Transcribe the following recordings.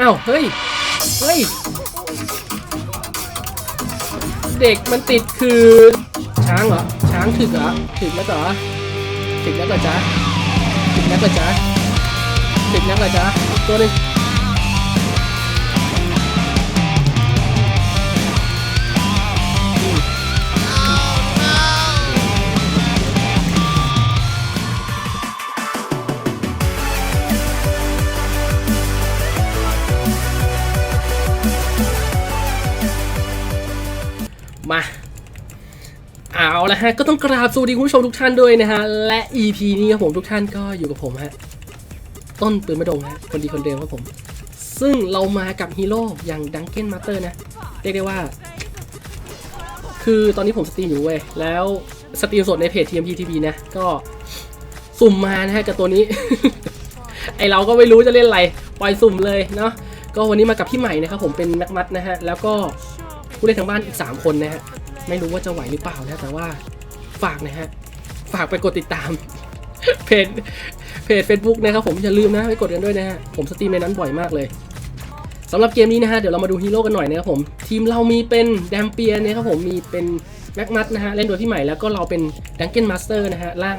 อ้าวเฮ้ย เฮ้ย เด็กมันติดคือช้างเหรอ ช้างถึกเหรอ ถึกแล้วเหรอ ถึกแล้วเหรอจ๊ะ ถึกแล้วเหรอจ๊ะ ถึกแล้วเหรอจ๊ะ ตัวนึง มาเอาละฮะก็ต้องกราบสวัสดีคุณผู้ชมทุกท่านด้วยนะฮะ และ EP นี้ครับผมทุกท่านก็อยู่กับผมฮะ ต้นปืนมะดงฮะ คนดีคนเดิมครับผม ซึ่งเรามากับฮีโร่อย่างดังเก้นมาสเตอร์นะ เรียกได้ว่า คือตอนนี้ผมสตรีมอยู่เว้ย แล้วสตรีมสดในเพจ TMP TV นะ ก็สุ่มมานะฮะกับตัวนี้ ไอเราก็ไม่รู้จะเล่นอะไร ปล่อยสุ่มเลยเนาะก็วันนี้มากับพี่ใหม่นะครับผมเป็นแม็กมัดนะฮะ แล้วก็ ผู้เล่นทางบ้านอีก 3 คนนะฮะ ไม่รู้ว่าจะไหวหรือเปล่านะ แต่ว่าฝากนะฮะ ฝากไปกดติดตาม เพจ เพจ Facebook นะครับผมอย่าลืมนะไปกดกันด้วยนะฮะ ผมสตรีมในนั้นบ่อยมากเลยสำหรับเกมนี้นะฮะ เดี๋ยวเรามาดูฮีโร่กันหน่อยนะครับผม ทีมเรามีเป็นแดมเปียนนะครับผม มีเป็นแม็กมัดนะฮะ เล่นโดยพี่ใหม่แล้วก็เราเป็นดังเก้นมาสเตอร์นะฮะ ล่าง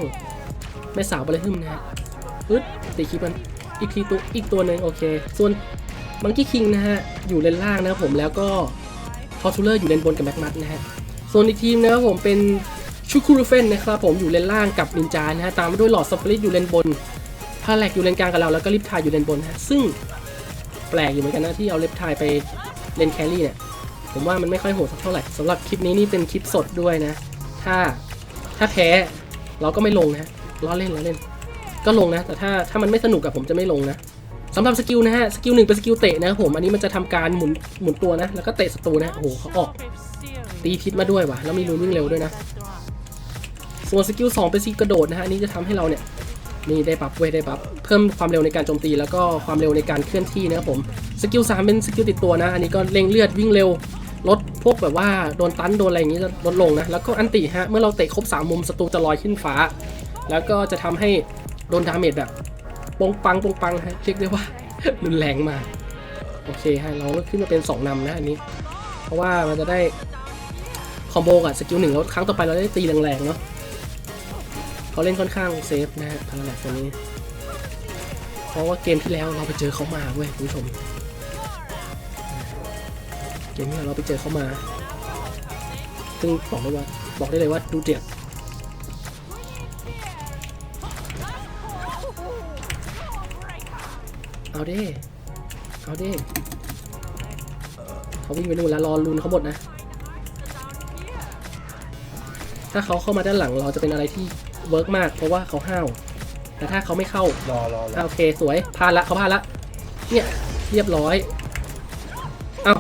แม่สาวบริฮึมนะฮะอึดตีคลิปมันอีกทีตัวอีกตัวหนึ่งโอเค ส่วนมังกี้คิงนะฮะ อยู่เลนล่างนะครับผมแล้วก็ ทอร์ทูเลอร์อยู่เลนบนกับแม็กมัดนะฮะส่วนอีกทีมนะครับผมเป็นชูคูรูเฟนนะครับผมอยู่เลนล่างกับนินจานะฮะตามมาด้วยหลอดสปริตอยู่เลนบนพาแลกอยู่เลนกลางกับเราแล้วก็ลิฟทายอยู่เลนบนฮะซึ่งแปลกอยู่เหมือนกันนะที่เอาลิฟทายไปเลนแครี่เนี่ยผมว่ามันไม่ค่อยโหดสักเท่าไหร่สำหรับคลิปนี้นี่เป็นคลิปสดด้วยนะ ถ้าถ้าแพ้เราก็ไม่ลงนะล้อเล่นล้อเล่น ก็ลงนะ แต่ถ้าถ้ามันไม่สนุกกับผมจะไม่ลงนะ สำหรับสกิลนะฮะ สกิลหนึ่งเป็นสกิลเตะนะครับผม อันนี้มันจะทำการหมุนหมุนตัวนะ แล้วก็เตะศัตรูนะโอ้โหเขาออกตีพิษมาด้วยว่ะ แล้วมีรูนวิ่งเร็วด้วยนะ ส่วนสกิล2เป็นสกิลกระโดดนะฮะ อันนี้จะทำให้เราเนี่ยนี่ได้บัฟเว้ยได้บัฟเพิ่มความเร็วในการโจมตีแล้วก็ความเร็วในการเคลื่อนที่นะครับผม สกิล3เป็นสกิลติดตัวนะ อันนี้ก็เร่งเลือดวิ่งเร็วลดพวกแบบว่าโดนตันโดนอะไรอย่างนี้จะลดลงนะ แล้วก็อันติฮะ เมื่อเราเตะครบ3มุมศัตรูจะลอยขึ้นฟ้า แล้วก็จะทำให้โดนดาเมจแบบ ปงปังปงปังฮะเรียกได้ว่ารุนแรงมากโอเคฮะเราก็ขึ้นมาเป็น 2นำนะอันนี้ เพราะว่ามันจะได้คอมโบกับสกิลหนึ่งแล้วครั้งต่อไปเราได้ตีแรงๆเนาะเขาเล่นค่อนข้างเซฟนะฮะพาราแลกตัวนี้ เพราะว่าเกมที่แล้วเราไปเจอเขามาเว้ยคุณผู้ชมเกมที่แล้วเราไปเจอเขามา ซึ่งบอกได้ว่าบอกได้เลยว่าดูเดือด เอาเด้เอาเด้เขาวิ่งไปนู่นแล้วรอลุนเขาหมดนะ ถ้าเขาเข้ามาด้านหลังเราจะเป็นอะไรที่เวิร์กมาก เพราะว่าเขาห้าว แต่ถ้าเขาไม่เข้ารอรอรออะโอเคสวยพลาดละเขาพลาดละ เนี่ยเรียบร้อย เอา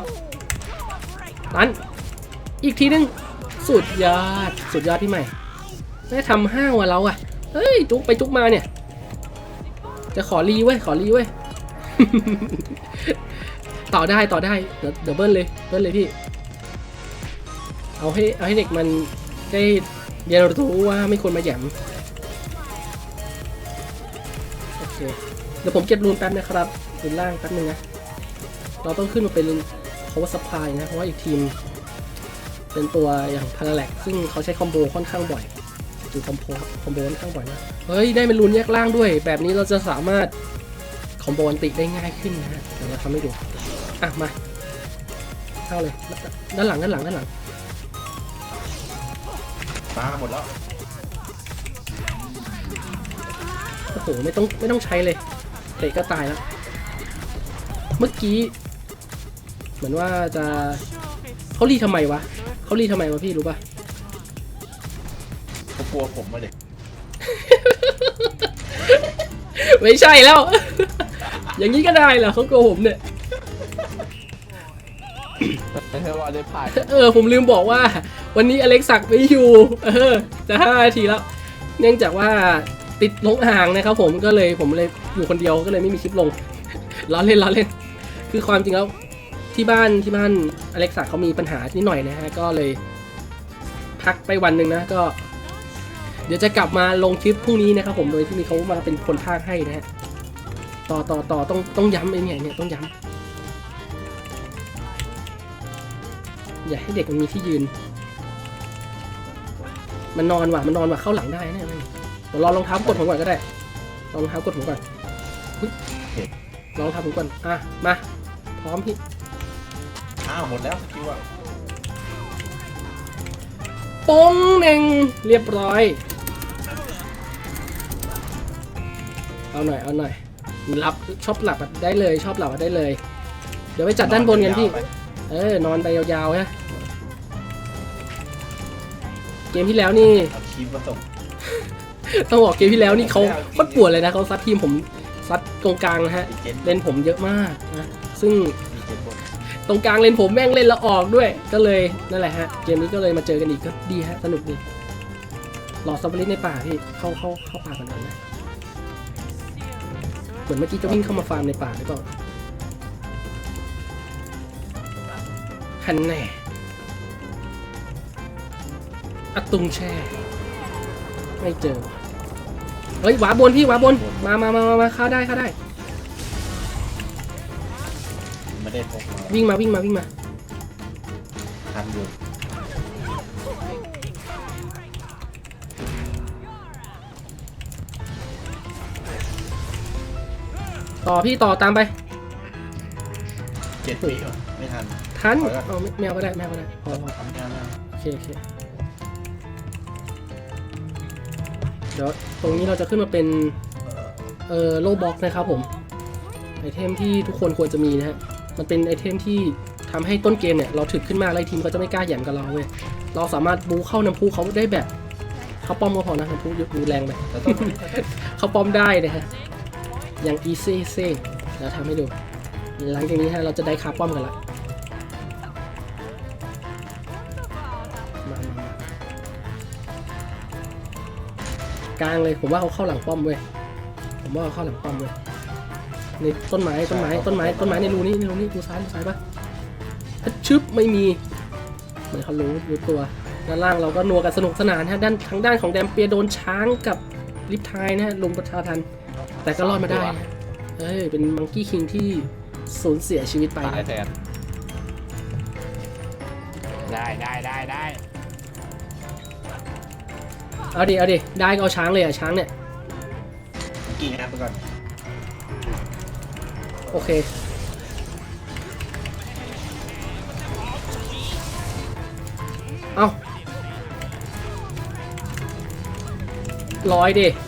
ตัน อีกทีนึง สุดยอด สุดยอดพี่ใหม่ได้ทำห้าวอะเราอะเฮ้ย จุกไปจุกมาเนี่ย จะขอรีเว้ย ขอรีเว้ย ต่อได้ต่อได้เดี๋ยวเดี๋ยวเบิ้ลเลยเบิ้ลเลยพี่ เอาให้เอาให้เด็กมันได้เรียนรู้ว่าไม่ควรมาแหยมโอเคเดี๋ยวผมเก็บรูนแป๊บนะครับรูนล่างแป๊บนึงนะเราต้องขึ้นมาเป็น power supply นะเพราะว่าอีกทีม เป็นตัวอย่างพาราแลกซึ่งเขาใช้คอมโบค่อนข้างบ่อยจูคอมโบคอมโบค่อนข้างบ่อยนะเฮ้ยได้เป็นรูนแยกล่างด้วย แบบนี้เราจะสามารถ อมโบอันติได้ง่ายขึ้นนะฮะเดี๋ยวเราทำให้ดู อะ มา เข้าเลย ด้านหลัง ด้านหลัง ด้านหลังมาหมดแล้ว โอ้โห ไม่ต้อง ไม่ต้องใช้เลย เตะก็ตายแล้ว เมื่อกี้ เหมือนว่าจะเขารีทำไมวะเขารีทำไมวะพี่รู้ปะเขากลัวผมมาเด็กไม่ใช่แล้ว อย่างนี้ก็ได้เหรอเขาโกหกผมเนี่ยไม่ใช่ว่าได้ผ่านเออผมลืมบอกว่า วันนี้อเล็กซักไม่อยู่เออจะห้านาทีแล้ว เนื่องจากว่าติดลงห่างนะครับผมก็เลยผมเลยอยู่คนเดียวก็เลยไม่มีคลิปลงล้อเล่นล้อเล่น คือความจริงแล้วที่บ้านที่บ้านอเล็กซักเขามีปัญหานิดหน่อยนะฮะก็เลย พักไปวันหนึ่งนะก็ เดี๋ยวจะกลับมาลงคลิปพรุ่งนี้นะครับผมโดยที่มีเขามาเป็นคนพากย์ให้นะฮะ ต่อต่อต่อต้องต้องย้ำไอ้เนี่เนี่ยต้องย้ำอย่าให้เด็กมันมีที่ยืน มันนอนว่ะมันนอนว่ะเข้าหลังได้เนี่ยเลยรอรองเท้ากดผมก่อนก็ได้รองเท้ากดผมก่อนรองเท้ำผมก่อนอะมาพร้อมพี่อ้าหมดแล้วสคิวอะปงหนึ่งเรียบร้อย เอาหน่อย เอาหน่อย รับชอบหลับอะได้เลย ชอบหลับอะได้เลย เดี๋ยวไปจัดด้านบนกันพี่ เออนอนไปยาวๆฮะเกมที่แล้วนี่เอาคีมมาส่งต้องบอกเกมที่แล้วนี่เขาโคตรปวดเลยนะเขาซัดทีมผมซัดตรงกลางนะฮะดีเจนเลนผมเยอะมากนะซึ่งดีเจนบนตรงกลางเลนผมแม่งเล่นแล้วออกด้วย ก็เลยนั่นแหละฮะเกมนี้ก็เลยมาเจอกันอีกก็ดีฮะสนุกดีรอสตรอเบอรี่ในป่าพี่เข้าเข้าเข้าป่ากันหน่อยนะ เหมือนเมื่อกี้จะวิ่งเข้ามาฟาร์มในป่าหรือเปล่าฮันแน่อะตุงแช่ ไม่เจอว่ะเฮ้ยหวาบนพี่หวาบนมามามามามาเข้าได้เข้าได้ ไม่ได้พกมาวิ่งมาวิ่งมาวิ่งมา ทันอยู่ ต่อพี่ต่อตามไป เจ็ดวิเหรอไม่ทัน ทันขอก่อน เอาไม่แมวก็ได้แมวก็ได้พอพอทำงานแล้วโอเคโอเคเดี๋ยวตรงนี้เราจะขึ้นมาเป็น เอ่อโลบ็อกนะครับผม ไอเทมที่ทุกคนควรจะมีนะฮะ มันเป็นไอเทมที่ทำให้ต้นเกมเนี่ย เราถึกขึ้นมากแล้วไอ้ทีมเขาจะไม่กล้าแหย่มกับเราเว้ย เราสามารถบูเข้าน้ำพุเขาได้แบบ เขาป้อมก็พอนะน้ำพุเยอะดูแรงไปแต่ต้อง เขาป้อมได้นะฮะ อย่าง easy easy เดี๋ยวทำให้ดู หลังจากนี้ฮะเราจะได้คาป้อมกันละกลางเลยผมว่าเขาเข้าหลังป้อมเว้ยผมว่าเขาเข้าหลังป้อมเว้ยในต้นไม้ต้นไม้ต้นไม้ต้นไม้ในรูนี้ในรูนี้ดูซ้ายดูซ้ายปะถ้าชึบไม่มีเหมือนเขารู้รู้ตัวด้านล่างเราก็นัวกันสนุกสนานฮะด้านทางด้านของแดมเปียโดนช้างกับลิฟทายนะฮะลงประชาทัน แต่ก็รอดมาได้นะเอ้ย เป็นมังกี้คิงที่สูญเสียชีวิตไปตายนะแทนได้ได้ได้ได้เอาดิ เอาดิ ได้ก็เอาช้างเลยอะ ช้างเนี่ย กี่งานไปก่อนโอเค เอาร้อยดิส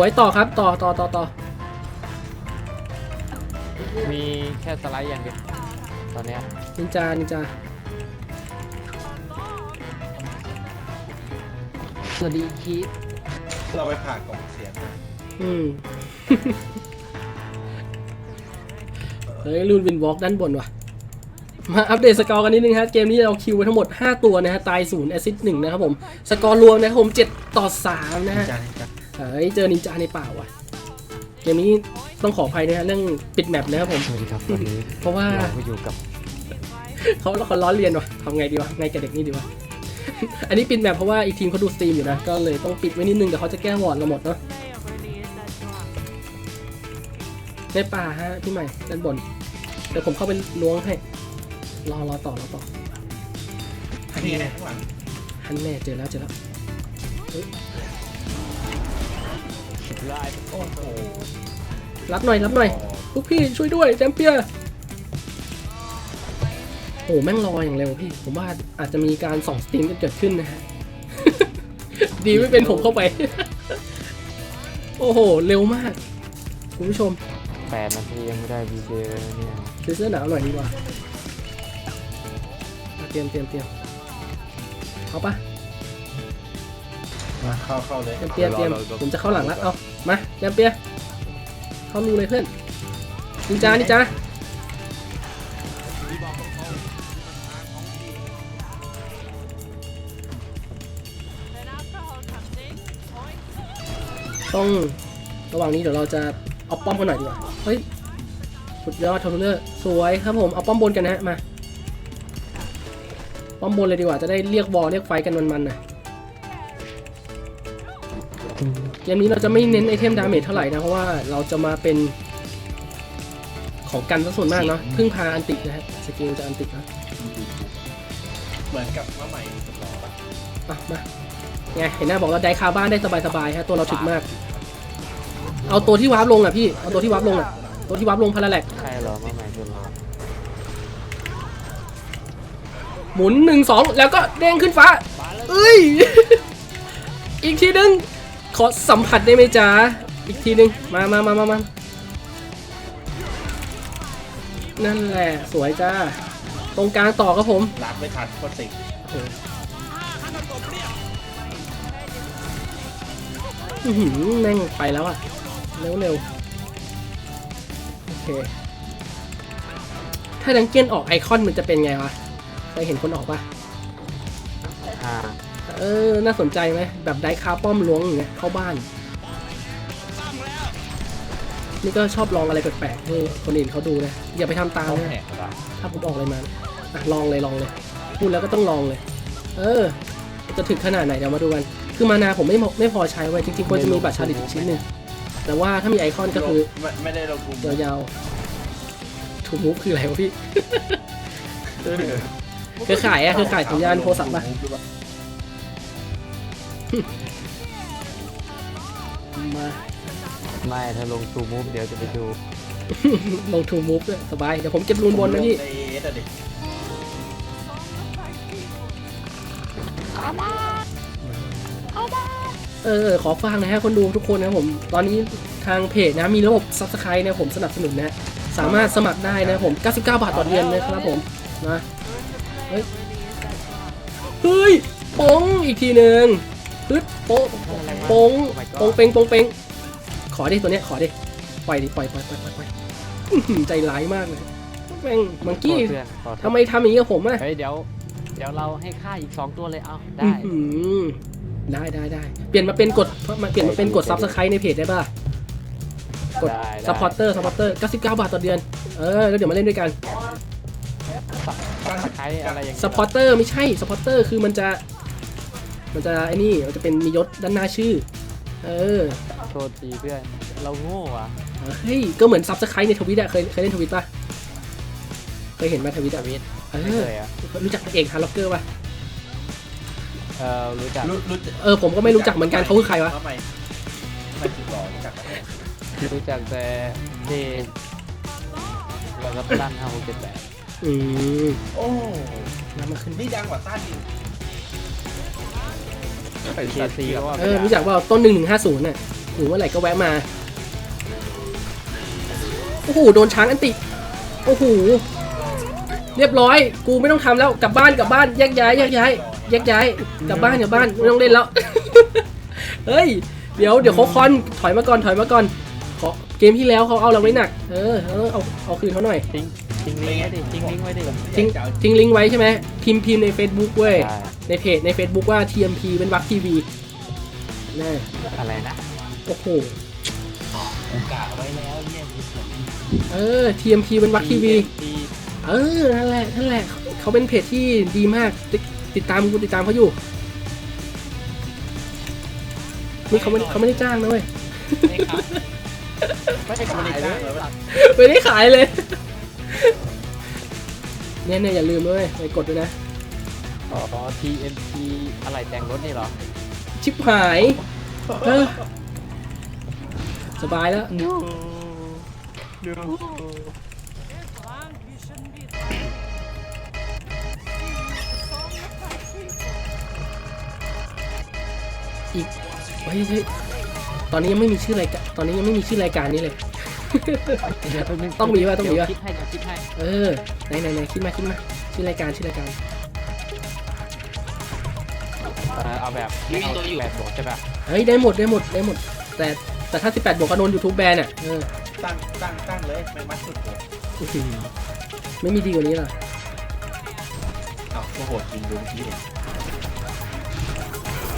วยต่อครับต่อต่อต่อต่อมีแค่สไลด์อย่างเดียวตอนเนี้ยนินจานินจาสวัสดีคีทเราไปผ่ากล่องเสียงมาอืม เฮ้ยรูนวินวอล์กด้านบนว่ะ มาอัปเดตสกอร์กันนิดนึงฮะเกมนี้เราคิวไว้ทั้งหมด 5 ตัวนะฮะ ตาย0แอสซิสต์1นะครับผม สกอร์รวมนะครับผม 7 ต่อ 3 นะฮะ จานจาน เฮ้ยเจอนินจาในป่าว่ะเกมนี้ต้องขออภัยนะฮะเรื่องปิดแมปนะครับผม สวัสดีครับวันนี้เพราะว่า เราก็อยู่กับเขาเขาล้อเลียนว่ะทำไงดีวะไงกับเด็กนี่ดีวะ อันนี้ปิดแมปเพราะว่าอีกทีมเขาดูสตรีมอยู่นะ ก็เลยต้องปิดไว้นิดนึงเดี๋ยวเขาจะแก้วอร์ดเราหมดเนาะในป่าฮะพี่ใหม่ด้านบนเดี๋ยวผมเข้าไปล้วงให้ รอรอต่อรอต่อนี่ไงข้างหลังฮันแน่เจอแล้วเจอแล้วไลฟ์ โอ้โหรับหน่อยรับหน่อยลูกพี่ช่วยด้วยแจมเปียร์โอ้แม่งรออย่างเร็วพี่ ผมว่าอาจจะมีการส่องสตรีมกันเกิดขึ้นนะฮะ ดีไม่เป็นผมเข้าไป โอ้โห เร็วมาก คุณผู้ชมแปดนาทียังไม่ได้วีเจเลยเนี่ยซื้อเสื้อหนาวหน่อยดีกว่า เตรียมเตรียมเตรียมเอาปะ มาเข้าเข้าเลยเตรียมเตรียมเตรียมผมจะเข้าหลังแล้วเอามาแจมเปียร์เข้ารูเลยเพื่อนนินจานินจาต้องระหว่างนี้เดี๋ยวเราจะเอาป้อมกันหน่อยดีกว่าเฮ้ยสุดยอดทอร์เลอร์สวยครับผมเอาป้อมบนกันนะฮะมาป้อมบนเลยดีกว่าจะได้เรียกบอลเรียกไฟกันมันๆหน่อ กมนี้เราจะไม่เน้นไอเทมดาเมจเท่าไหร่นะ เพราะว่าเราจะมาเป็น ของกันซะส่วนมากเนาะพึ่งพาอันตินะฮะสกิลจะอันตินะเหมือนกับมะใหม่สุดหล่อปะอะมาไงเห็นหน้าบอกเราได้คาบ้านได้สบายๆฮะตัวเราถึกมาก เอาตัวที่วาร์ปลงอะพี่เอาตัวที่วาร์ปลงอะตัวที่วาร์ปลงพาราแลกใช่เหรอมาใหม่ชุดหรอหมุนหนึ่งสองแล้วก็เด้งขึ้นฟ้าเอ้ย อีกทีนึง ขอสัมผัสได้ไหมจ๊ะ อีกทีนึง มามามามามานั่นแหละ สวยจ้า ตรงกลางต่อครับผม รับไม่ทันโคตรสิงโอ้โหอื้อหือแม่งไปแล้วอะเร็วเร็วโอเค ถ้าดังเกียนออกไอคอนมันจะเป็นไงวะเคยเห็นคนออกปะอ่า เออ น่าสนใจไหมแบบไดคาป้อมล้วงอย่างเงี้ยเข้าบ้าน นี่ก็ชอบลองอะไรแปลกๆให้คนอื่นเขาดูนะ อย่าไปทำตามต้องนะแหกเหรอถ้าผมออกอะไรมานะอะลองเลยลองเลย พูดแล้วก็ต้องลองเลย เออ จะถึงขนาดไหนเดี๋ยวมาดูกัน คือมานาผมไม่พอไม่พอใช้ไว้จริงๆควรจะมีบัตรชาลิตอีกชิ้นหนึ่งแต่ว่าถ้ามีไอคอนก็คือไม่ไม่ได้ลงทุนยาวๆทูมูฟคืออะไรวะพี่เครือข่ายอะเครือข่ายสัญญาณโทรศัพท์ปะ มาไม่ถ้าลงทูมูฟเดี๋ยวจะไปดูลงทูมูฟด้วยสบาย เดี๋ยวผมเก็บรูนบนนะพี่ในเอสอะดิเออเออขอฟังนะฮะคนดูทุกคนนะครับผม ตอนนี้ทางเพจนะมีระบบซับสไครต์เนี่ยผมสนับสนุนนะ สามารถสมัครได้นะผม 99 บาทต่อเดือนนะครับผมนะเฮ้ยเฮ้ยโป้งอีกทีหนึ่ง ปึ๊ดโป้งโป้งโป้งเป้งโป้งเป้งขอดิตัวเนี้ยขอดิปล่อยดิปล่อยปล่อยปล่อยปล่อยปล่อยอื้อหือใจร้ายมากเลยแม่งมังกี้เพื่อนขอโทษทำไมทำอย่างนี้กับผมอะเฮ้ยเดี๋ยวเดี๋ยวเราให้ค่าอีก2ตัวเลยเอาได้อื้อหือได้ได้ได้เปลี่ยนมาเป็นกดมาเปลี่ยนมาเป็นกดซับสไครต์ในเพจได้ป่ะกดได้ได้ซัพพอร์เตอร์ซัพพอร์เตอร์99 บาทต่อเดือน เออ แล้วเดี๋ยวมาเล่นด้วยกันใช้อะไรอย่างซัพพอร์เตอร์ไม่ใช่ซัพพอร์เตอร์คือมันจะ มันจะไอ้นี่มันจะเป็นมียศด้านหน้าชื่อ เออโทษทีเพื่อน เราโง่อะเฮ้ยก็เหมือนซับสไครต์ในทวิตอะเคยเคยเล่นทวิตป่ะเคยเห็นไหมทวิตอะวิทเอไม่อเคยอะรู้จักเอกฮาร์ล็อกเกอร์ป่ะเออรู้จักรู้รู้จักเออผมก็ไม่รู้จักเหมือนกันเขาคือใครวะมะใหม่ไม่สุดหล่อรู้จักไหมรู้จักแต่เทแล้วก็ตั้นห้าหกเจ็ดแปดอืมโอ้ น้ำมาขึ้น นี่ดังกว่าต้านอีก เคซีก็ว่าเออรู้จักว่าต้นหนึ่งหนึ่งห้าศูนย์น่ะหรือว่าอะไรก็แวะมา โอ้โห โดนช้างอันติ โอ้โห เรียบร้อย กูไม่ต้องทำแล้ว กลับบ้าน กลับบ้าน แยกย้าย แยกย้าย แยกย้าย กลับบ้าน กลับบ้าน ไม่ต้องเล่นแล้ว เฮ้ย เดี๋ยว เดี๋ยวเขาคอน ถอยมาก่อน ถอยมาก่อนขอเกมที่แล้วเขาเอาเราไว้หนัก เออ เออ เอา เอาคืนเขาหน่อย ทิ้งทิ้งลิงก์ไว้ดิทิ้งลิงก์ไว้ดิทิ้งทิ้งลิงก์ไว้ใช่ไหมพิมพ์พิมพ์ใน Facebook เว้ย ใช่ ในเพจใน Facebook ว่า TMP เป็นวักทีวีแน่อะไรนะ โอ้โหกะไว้แล้วเนี่ยมีส่วนเออ TMP เป็นวักทีวีทีเออ นั่นแหละ นั่นแหละ เขาเป็นเพจที่ดีมากติดติดตามกูติดตามเขาอยู่นี่เขาไม่เขาไม่ได้จ้างนะเว้ยไม่ได้ขายเลยไม่ได้ขายเลยเนี่ยเนี่ยอย่าลืมด้วยไปกดด้วยนะ อ๋อ TNT อะไรแต่งรถนี่เหรอ ชิบหายเออสบายแล้วดูดูอีกเฮ้ยเฮ้ยตอนนี้ยังไม่มีชื่อรายการตอนนี้ยังไม่มีชื่อรายการนี้เลย ต้องมีว่ะต้องมีว่ะ เดี๋ยคิดให้เดี๋ยวคิดให้ เออไหนไหนไหนคิดมาคิดมาชื่อรายการชื่อรายการเออเอาแบบไม่เอาแปดบวกใช่ป่ะเฮ้ยได้หมดได้หมดได้หมด แต่แต่ถ้า 18 บวกก็โดน YouTube แบนอะเออตั้งตั้งตั้งเลยไม่มัดสุดเลยอื้อหือไม่มีดีกว่านี้หรอเอ้าโอ้โหจริงดูเมื่อกี้เนี่ย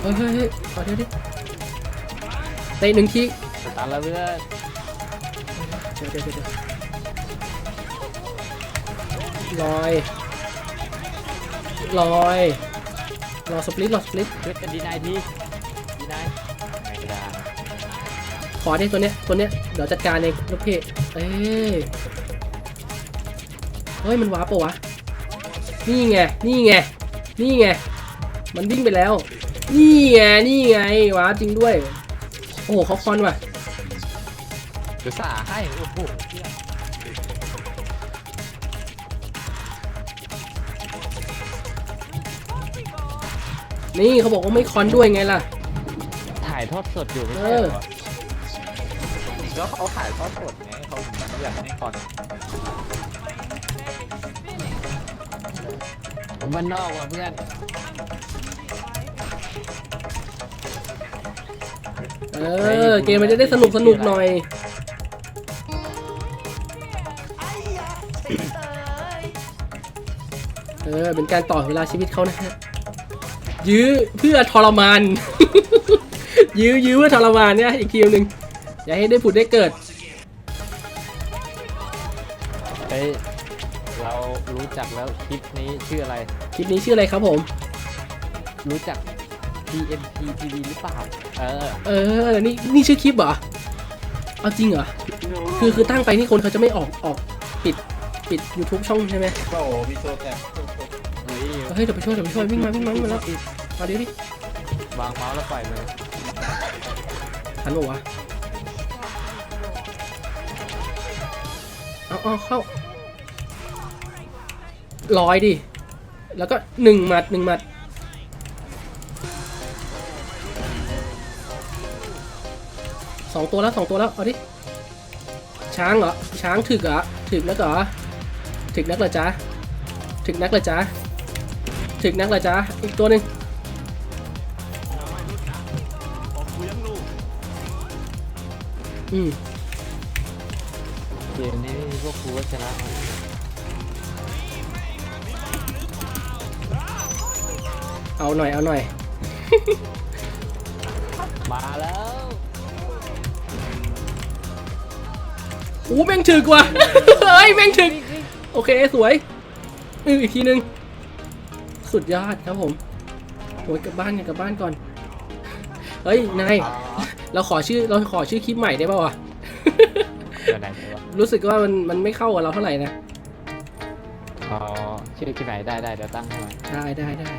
เฮ้ยเฮ้ยเฮ้ยขอเดี๋ยวดิเตะหนึ่งทีสตาร์ทแล้วเพื่อนเดี๋ยวเดี๋ยวเดี๋ยวเดี๋ยวลอยลอย รอสปลิตรอสปลิตเพื่อนกันดีนายทีดีนายไม่ได้ขอได้ตัวเนี้ยตัวเนี้ยเดี๋ยวจัดการเองลูกเพจเอ้ยเฮ้ยมันว้าร์ปปะวะนี่ไงนี่ไงนี่ไงมันวิ่งไปแล้ว นี่ไงนี่ไงว้าร์ปจริงด้วย โอ้โหเขาคอนว่ะเดี๋ยวสาให้โอ้โหเหี้ย นี่เขาบอกว่าไม่คอนด้วยไงล่ะ ถ่ายทอดสดอยู่ไม่เอใช่อเหรอแล้วเขาถ่ายทอดสดไงเขาอยากให้คอนผมบ้านนอกว่ะเพื่อนเออ เกมมันจะได้สนุกสนุกหน่อย เออ เป็นการต่อเวลาชีวิตเขานะฮะ ยื้อเพื่อทรมาน ยื้อยื้อเพื่อทรมานเนี่ยอีกทีหนึ่งอย่าให้ได้ผุดได้เกิดเฮ้ยเรารู้จักแล้วคลิปนี้ชื่ออะไร คลิปนี้ชื่ออะไรครับผม รู้จัก TNT TV หรือเปล่า เออ เออ นี่นี่ชื่อคลิปเหรอ เอาจริงเหรอ คือคือตั้งไปนี่คนเขาจะไม่ออกออกปิดปิด YouTube ช่องใช่ไหมโอ้โหมีโชว์แต่เฮ้ยเฮ้ยเดี๋ยวไปช่วยเดี๋ยวไปช่วยวิ่งมาวิ่งมาวิ่งมาแล้วเอาดิดิวางเมาส์แล้วปล่อยมือทันปะวะเอาเอาเข้าร้อยดิ แล้วก็หนึ่งหมัดหนึ่งหมัดสองตัวแล้วสองตัวแล้ว เอาดิ ช้างเหรอ ช้างถึกเหรอ ถึกนักเหรอ ถึกนักเหรอจ๊ะ ถึกนักเหรอจ๊ะ ถึกนักเหรอจ๊ะอีกตัวหนึ่งอืมเกมนี้พวกกูก็ชนะมาเอาหน่อยเอาหน่อย มาแล้วอู้แม่งถึกว่ะเฮ้ยแม่งถึก โอเคสวยเอออีกทีนึง สุดยอดครับผมโอ้ยกลับบ้านกันกลับบ้านก่อน เฮ้ยนายอ๋อเราขอชื่อเราขอชื่อคลิปใหม่ได้ป่าวะ เดี๋ยวไหนเดี๋ยววะรู้สึกว่ามันมันไม่เข้ากับเราเท่าไหร่นะ อ๋อชื่อที่ไหนได้ได้เดี๋ยวตั้งให้มาได้ได้ได้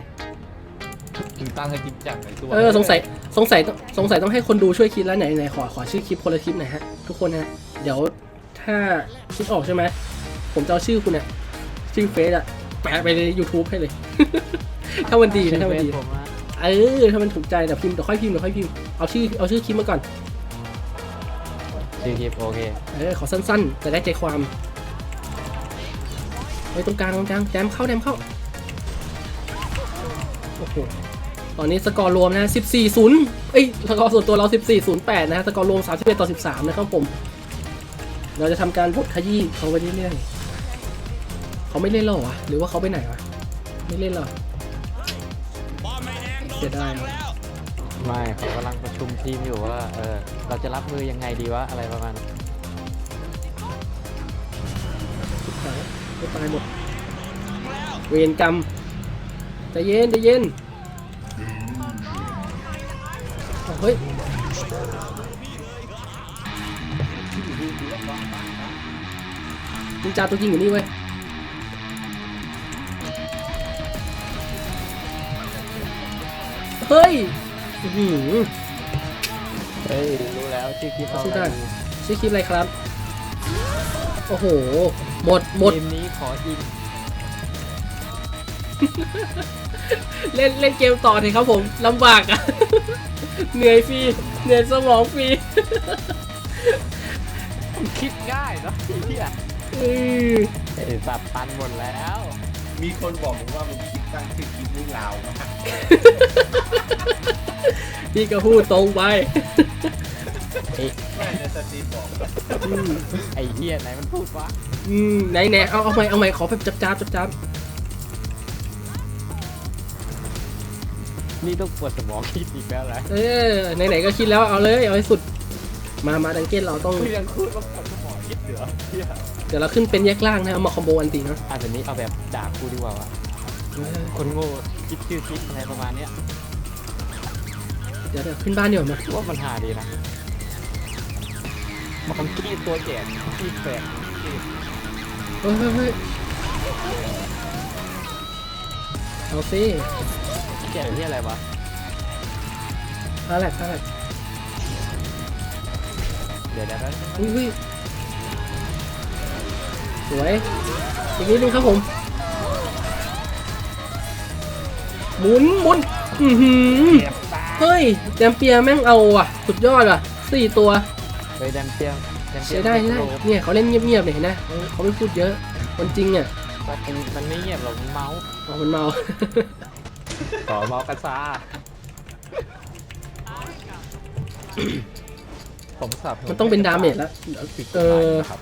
ถึงตั้งให้จริงจังเลยตัวเออสงสัยสงสัยต้องสงสัยต้องให้คนดูช่วยคิดแล้วไหนไหนขอขอชื่อคลิปคนละคลิปหน่อยฮะทุกคนนะเดี๋ยวถ้าคิดออกใช่ไหมผมจะเอาชื่อคุณเนี่ยชื่อเฟซอะแปะไปใน YouTube ให้เลย ถ้ามันดีนะถ้ามันดีชื่อเฟซผมนะเออถ้ามันถูกใจเดี๋ยวพิมพ์เดี๋ยวค่อยพิมพ์เดี๋ยวค่อยพิมพ์เอาชื่อเอาชื่อคลิปมาก่อนชื่อคลิปโอเคเออขอสั้นๆ แต่ได้ใจความไว้ตรงกลางตรงกลางแจมเข้าแจมเข้าโอ้โหตอนนี้สกอร์รวมนะ14 0เอ้ยสกอร์ส่วนตัวเรา 14 0 8 นะฮะสกอร์รวม 31 ต่อ 13 นะครับผม เราจะทำการบดขยี้เขาไปเรื่อยๆเขาไม่เล่นหรอวะหรือว่าเขาไปไหนวะ ไม่เล่นหรอเสียดายว่ะไม่เขากำลังประชุมทีมอยู่ว่าเออเราจะรับมือยังไงดีวะอะไรประมาณนั้นตายไม่ตายหมด เวรกรรมใจเย็นใจเย็นเอาเฮ้ยนินจาตัวจริงอยู่นี่เว้ย เฮ้ยอื้อหือเฮ้ยรู้แล้วชื่อคลิปเราสู้ได้ชื่อคลิปอะไรครับ โอ้โห หมดหมด เกมนี้ขออินเล่นเล่นเกมต่อเถอะครับผมลำบากอะ เหนื่อยฟรีเหนื่อยสมองฟรีคิดง่ายเนาะไอ้เหี้ยอือไอ้สัตว์ตันหมดแล้ว มีคนบอกผมว่ามันคิดตั้งชื่อคลิปนี่ลาวมาก พี่ก็พูดตรงไปแม่ในสตรีมบอกอืมไอ้เหี้ยไหนมันพูดวะอืมไหนไหนเอาเอาใหม่เอาใหม่ขอแบบจับจับจับจับนี่ต้องปวดสมองคิดอีกแล้วแหละเออไหนไหนก็คิดแล้วเอาเลยเอาให้สุด มามาดังเก้นเราต้องกูยังพูดว่าปวดสมองคิดเหลือเหี้ยเดี๋ยวเราขึ้นเป็นแยกล่างนะเอามาคอมโบอันตีเนาะอะแบบนี้เอาแบบด่ากูดีกว่าวะเออคนโง่คิดชื่อคิดอะไรประมาณเนี้ย เดี๋ยวเดี๋ยวขึ้นบ้านเดี๋ยวมาว่ามันหาดีนะมันกี้ตัวแก่กี้แฝดกี้เฮ้ยเฮ้ยเฮ้ยเอาสิเกี่ยวที่อะไรวะท่าแหลกท่าแหลกเดี๋ยวเดี๋ยวแป๊บนึงอุ้ยอุ้ยสวยอีกนิดนึงครับผมหมุนหมุนอือหือ เก็บตาเฮ้ยแจมเปียร์แม่งเอาว่ะ สุดยอดว่ะสี่ตัวไปแดมเปียมแดมเปียใช้มได้ใช้ได้เนี่ยเขาเล่นเงียบๆเลยเห็นไหมเขาไม่พูดเยอะคนจริงอะมันมันไม่เงียบหรอกมันเมาส์อ๋อมันเมาต่อเมาส์กระซ่าผมสับมันต้องเป็นดาเมจแล้วเออครับ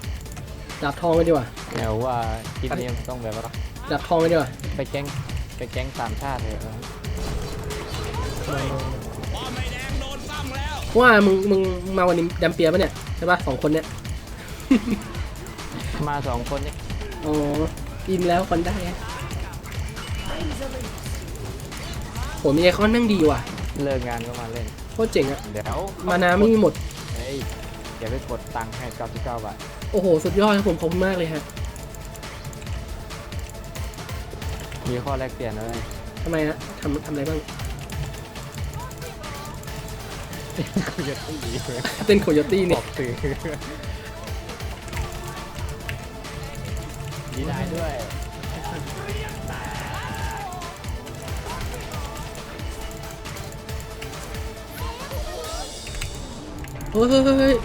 ดาบทองกันดีกว่าแนวว่าคลิปนี้มันต้องแบบว่าดาบทองกันดีกว่าไปแก๊งไปแก๊งสามชาติเลยเออ ว่ามึงมึงมึงมาวันนี้แดมเปียร์ปะเนี่ยใช่ปะสองคนเนี่ยมาสองคนนี่อ๋ออินแล้วคนได้อะโหมีไอคอนแม่งดีว่ะเลิกงานก็มาเล่นโคตรเจ๋งอะเดี๋ยวมานาไม่มีหมดเฮ้ยเดี๋ยวไปกดตังค์ให้99บาทโอ้โห สุดยอดครับผมขอบคุณมากเลยฮะมีข้อแลกเปลี่ยนด้วยทำไมฮะทำทำอะไรบ้าง คุยกันต้องดีเลยเต้นโคโยตี้บเนี่อย กสื่อดีได้ด้วยเฮ้ยเฮ้ยเฮ้ยเฮ้ย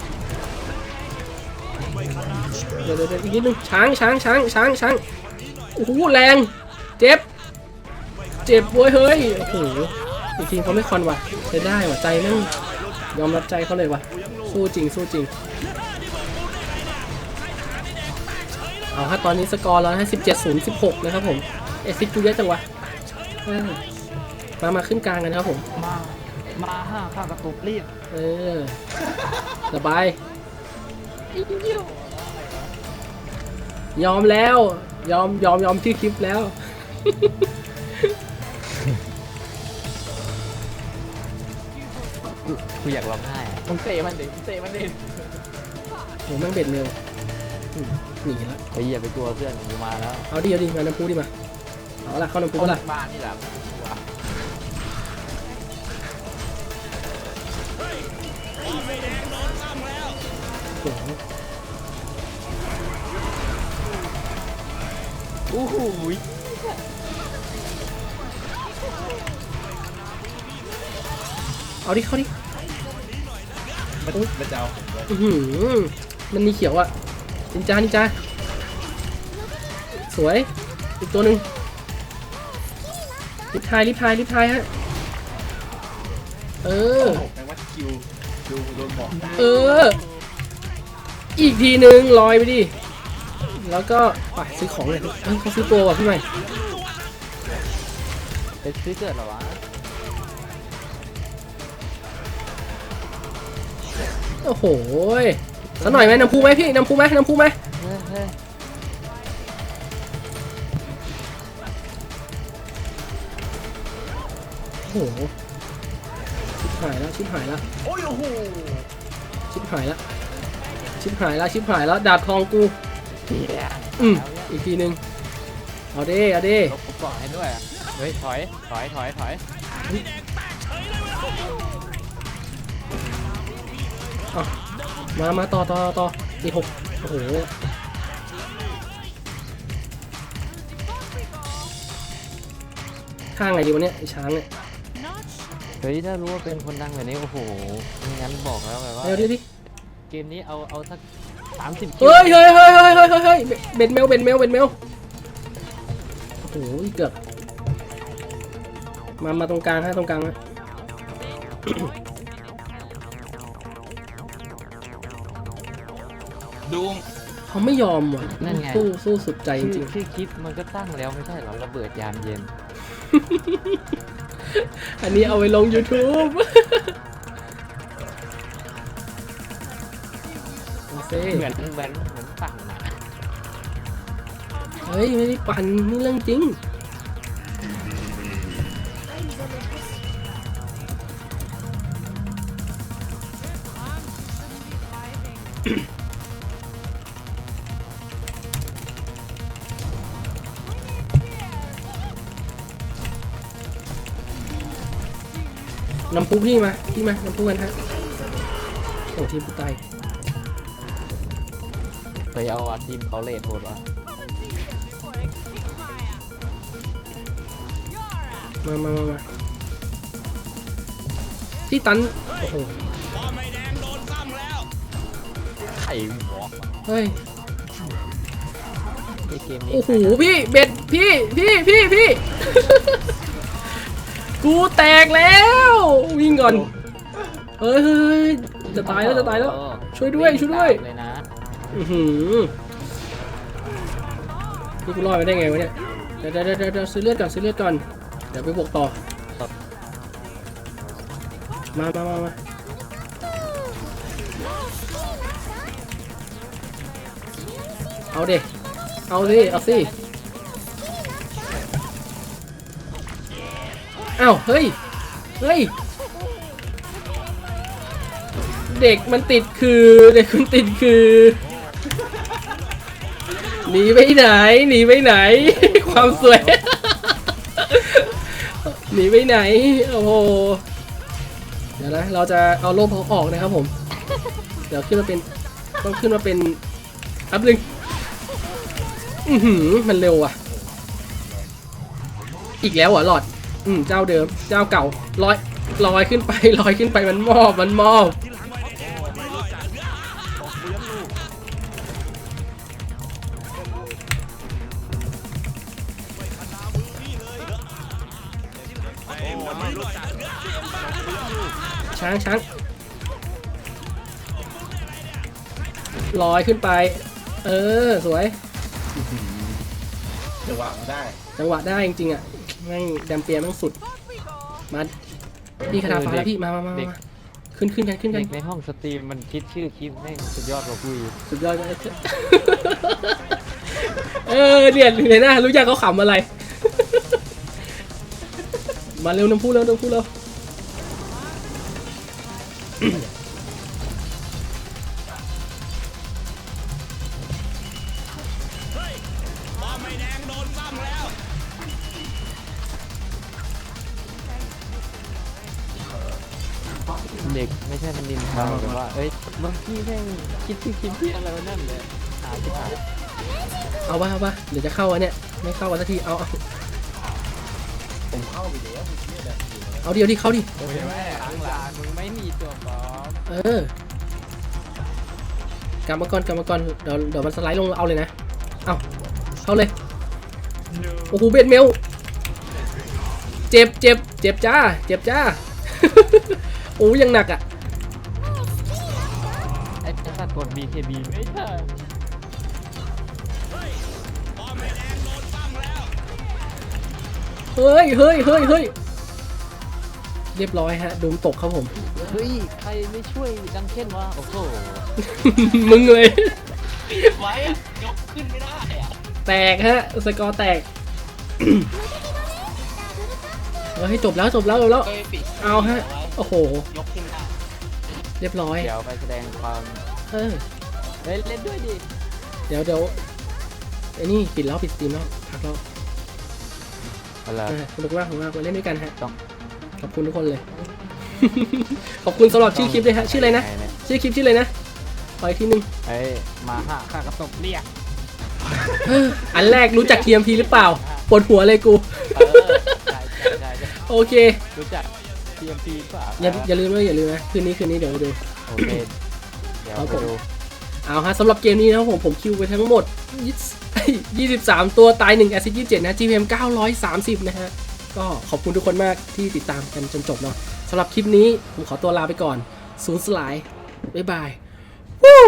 เดี๋ยวเดี๋ยวเดี๋ยวอีกนิดนึงช้างช้างช้างช้างช้างโอ้โหแรง เจ็บ เจ็บเว้ยเฮ้ย โอ้โหอีกทีเขาไม่คอนว่ะใช้ได้ว่ะใจแม่ง ยอมรับใจเขาเลยว่ะสู้จริงสู้จริง เอาฮะตอนนี้สกอร์แล้วให้สิบเจ็ดศูนย์สิบหกนะครับผม เอซิกกูเยอะจังวะอ่ามามาขึ้นกลางกันนะครับผม มา มาห้าข้าวกระตุกเรียบเออสบายยอมแล้ว ยอมยอมยอมที่คลิปแล้ว กูอยากร้องไห้อะมึงเตะมันดิมึงเตะมันดิโหแม่งเบ็ดเร็วอืมหนีแล้วไอ้เหี้ยไปกลัวเพื่อนกูมาแล้วเอาดิเอาดิมาน้ำพุดิมาเอาละเข้าน้ำพุก็ละบ้านนี่แหละวะโอ้โหอู้หูยเอาดิเข้าดิ มันมันจะเอาผมเลยอื้อหือมันมีเขียวอะนินจานินจาสวย อีกตัวหนึ่งรีบทายรีบทายรีบทายฮะ เออโอ้โหแปลว่าคิวดูโดนบอกได้เออ อีกทีหนึ่งลอยไปดิ แล้วก็ไปซื้อของเลยเฮ้ยเขาซื้อตัวว่ะพี่ใหม่ เป็นซื้อเกิดเหรอวะ โอ้โหสักหน่อยไหมน้ำพุไหมพี่น้ำพุไหมน้ำพุไหมโอ้โหชิบหายแล้วชิบหายแล้วโอ้ยโอ้โหชิบหายแล้วชิบหายแล้วชิบหายแล้วดาบทองกูอืมอีกทีหนึ่งเอาเด้เอาเด้ลบกูก่อนให้ด้วยเฮ้ยถอยถอยถอยถอย เอามามาต่อต่อต่ออีกหกโอ้โหข้างไงดีวะเนี่ยไอ้ช้างเนี่ยเฮ้ยถ้ารู้ว่าเป็นคนดังแบบนี้โอ้โหไม่งั้นบอกแล้วแบบว่า เร็วดิดิเกมนี้เอาเอาสักสามสิบเฮ้ยเฮ้ยเฮ้ยเฮ้ยเฮ้ยเฮ้ยเฮ้ยเบ็ดเมลเบ็ดเมลเบ็ดเมลโอ้โหเกือบมามาตรงกลางฮะตรงกลางฮะ ดูเขาไม่ยอมว่ะนั่นไง สู้สู้สุดใจจชื่อริงชื่อคลิปมันก็ตั้งแล้วไม่ใช่เหรอระเบิดยามเย็น ๆอันนี้เอาไปลง YouTube โอเคเหมือนเหมือนเหมือนปั่นอะเฮ้ย ไม่ได้ปั่นนี่เรื่องจริง น้ำพุพี่มาพี่มาน้ำพุกันฮะโอ้ทีมผู้ตายเคยเอาอะทีมเขาเลทโหดวะมามามามาที่ตัน โอ้โหไข่หมอเฮ้ยในเกมนี้ โอ้โห พี่ เบ็ด พี่ พี่ พี่ พี่ กูแตกแล้ว วิ่งก่อนเฮ้ยเฮ้ยเฮ้ยจะตายแล้วจะตายแล้วเออช่วยด้วยช่วยด้วยเลยนะอือหือนี่กูรอดไปได้ไงวะเนี่ยเดี๋ยวเดี๋ยวเดี๋ยวเดี๋ยวซื้อเลือดก่อนซื้อเลือดก่อนเดี๋ยวไปบวกต่อมามามามาเอาเด็เอาสิเอาสิ อ้าว เฮ้ย เฮ้ย เด็กมันติดคือเด็กมันติดคือ หนีไปไหน หนีไปไหน ความสวย หนีไปไหน โอ้โห เดี๋ยวนะ เราจะเอาโล่เขาออกนะครับผม เดี๋ยวขึ้นมาเป็น ต้องขึ้นมาเป็นอัพหนึ่งอือหือ มันเร็วอะ อีกแล้วเหรอหลอด อืมเจ้าเดิม เจ้าเก่าลอยลอยขึ้นไปลอยขึ้นไปมันมอบมันมอบช้างช้างลอยขึ้นไป เออ สวยจะหวังได้ จังหวะได้จริงๆอะ แม่งแดมเปียแม่งสุด มาพี่คาถาฟ้าแล้วพี่มามามามาขึ้นขึ้นกันขึ้นกัน เด็กในห้องสตรีมมันคิดชื่อคลิปแม่งสุดยอดกว่ากูอีกสุดยอดเลยเออเนี่ยเห็นหน้ารู้จักเขาขำอะไร มาเร็วน้ำพุเร็วน้ำพุเร็ว เด็กไม่ใช่มันนินทาแต่ว่าเอ้ยบางที่แม่งคิดชื่อคลิปที่อะไรวะนั่นเลยหาที่หาเอาวะเอาวะเดี๋ยวจะเข้าอันเนี่ยไม่เข้าวันสักทีเอาเอาผมเข้าไปแล้วผมเนี่ยแหละอยู่แล้วเอาเดียวดิเข้าดิโอ้ยแม่ข้างหลังมึงไม่มีตัวปลอมเออกลับมาก่อนกลับมาก่อนเดี๋ยวเดี๋ยวมันสไลด์ลงเอาเลยนะเอาเข้าเลยโอ้โหเบ็ดเมลเจ็บเจ็บเจ็บจ้าเจ็บจ้า โอ้ยังหนักอะไอ้สัตว์กด BKB ไม่ได้เฮ้ยเฮ้ยเฮ้ยเฮ้ยเรียบร้อยฮะดูมตกครับผม เฮ้ย ใครไม่ช่วยดังเช่นวะโอ้โหมึงเลยไว้อะยกขึ้นไม่ได้อะแตกฮะ สกอร์แตก เฮ้ยจบแล้วจบแล้วจบแล้วเคยปิดเอาฮะ โอ้โห ยกขึ้นได้เรียบร้อย เดี๋ยวไปแสดงความเออ เฮ้ยเล่นด้วยดิ เดี๋ยวเดี๋ยวไอ้นี่ปิดแล้วปิดสตรีมแล้วพักแล้วอะไร เออสนุกมากสนุกมากไว้เล่นด้วยกันฮะต้อง ขอบคุณทุกคนเลย ขอบคุณสำหรับชื่อคลิปเลยฮะชื่ออะไรนะไงเยชื่อคลิปชื่ออะไรนะขออีกทีหนึงเฮ้ยมาหาข้ากระตบเรียก เอออันแรกรู้จัก TMP หรือเปล่าปวดหัวเลยกู โอเค รู้จัก TMP เปล่าอย่าอย่าลืมนะอย่าลืมนะคืนนี้คืนนี้เดี๋ยวไปดู โอเคเดี๋ยวครับไปผมดูเอาฮะสำหรับเกมนี้นะครับผมผมคิวไปทั้งหมด 23 ตัวตาย1แอซิด27 นะ GPM 930 นะฮะ ก็ขอบคุณทุกคนมากที่ติดตามกันจนจบเนาะสำหรับคลิปนี้ผมขอตัวลาไปก่อนศูนย์สลาย บ๊ายบายวู้